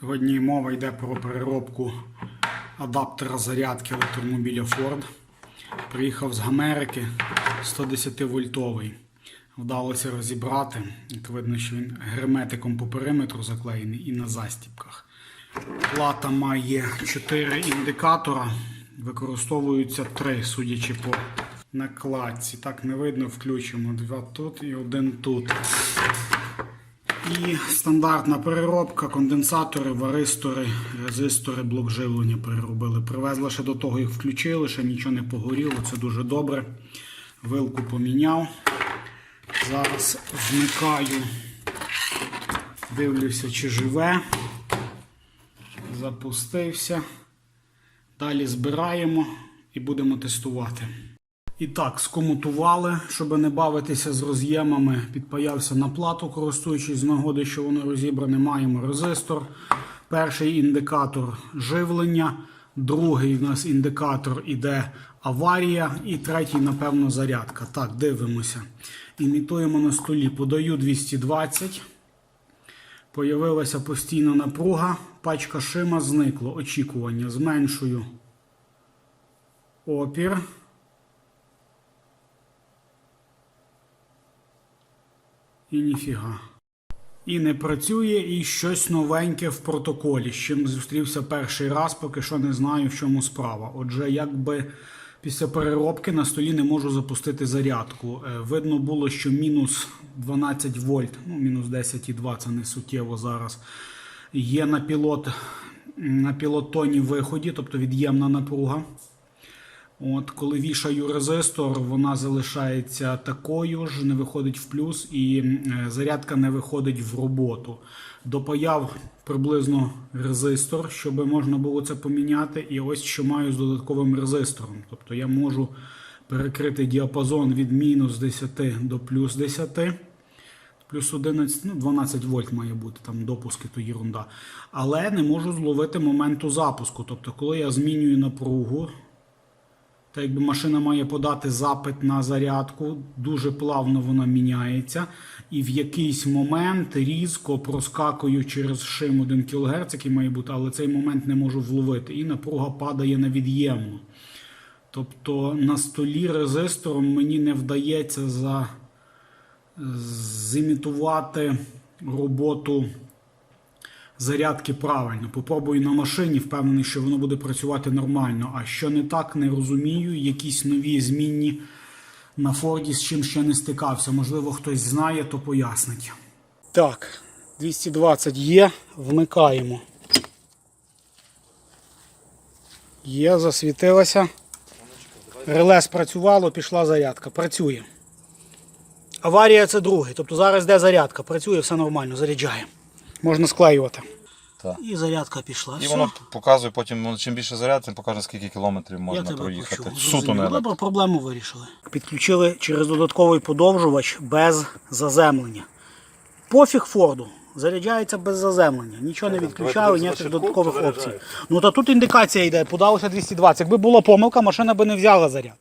Сьогодні мова йде про переробку адаптера зарядки електромобіля Ford. Приїхав з Америки 110 вольтовий. Вдалося розібрати. Як видно, що він герметиком по периметру заклеєний і на застіпках. Плата має 4 індикатора. Використовуються 3, судячи по накладці. Так не видно, включимо. Два тут і один тут. І стандартна переробка, конденсатори, варистори, резистори, блок живлення переробили. Привезли ще до того, як включили, ще нічого не погоріло, це дуже добре. Вилку поміняв. Зараз вмикаю, дивлюся, чи живе. Запустився. Далі збираємо і будемо тестувати. І так, скомутували, щоб не бавитися з роз'ємами, підпаявся на плату, користуючись з нагоди, що воно розібране. Маємо резистор. Перший індикатор живлення, другий у нас індикатор іде аварія, і третій, напевно, зарядка. Так, дивимося. Імітуємо на столі. Подаю 220. Появилася постійна напруга. Пачка шима зникло. Очікування. Зменшую опір. І ніфіга. І не працює, і щось новеньке в протоколі, з чим зустрівся перший раз, поки що не знаю, в чому справа. Отже, якби після переробки на столі не можу запустити зарядку. Е, Видно було, що мінус 12 вольт, ну мінус 10,2 це не суттєво зараз. Є на пілот на пілотоні виході, тобто від'ємна напруга. От, коли вішаю резистор, вона залишається такою ж, не виходить в плюс, і е, зарядка не виходить в роботу. Допаяв приблизно резистор, щоб можна було це поміняти. І ось що маю з додатковим резистором. Тобто я можу перекрити діапазон від мінус 10 до плюс 10. Плюс 11, ну 12 вольт має бути, там допуски, то єрунда. Але не можу зловити моменту запуску. Тобто, коли я змінюю напругу, та якби машина має подати запит на зарядку, дуже плавно вона міняється. І в якийсь момент різко проскакую через шим 1 кГц, який має бути, але цей момент не можу вловити. І напруга падає на від'ємну. Тобто на столі резистором мені не вдається за... зімітувати роботу зарядки правильно. Попробую на машині, впевнений, що воно буде працювати нормально. А що не так, не розумію. Якісь нові змінні на Форді, з чим ще не стикався. Можливо, хтось знає, то пояснить. Так, 220 є, вмикаємо. Є, засвітилося. Реле спрацювало, пішла зарядка. Працює. Аварія це другий. Тобто зараз йде зарядка. Працює, все нормально, заряджає. Можна склеювати. Так. І зарядка пішла. І Все. воно показує потім, чим більше заряд, тим покаже, скільки кілометрів Я можна тебе проїхати. почув. Суто не Добре, проблему вирішили. Підключили через додатковий подовжувач без заземлення. Пофіг Форду. Заряджається без заземлення. Нічого не відключаю, ніяких додаткових опцій. Ну та тут індикація йде, подалося 220. Якби була помилка, машина би не взяла заряд.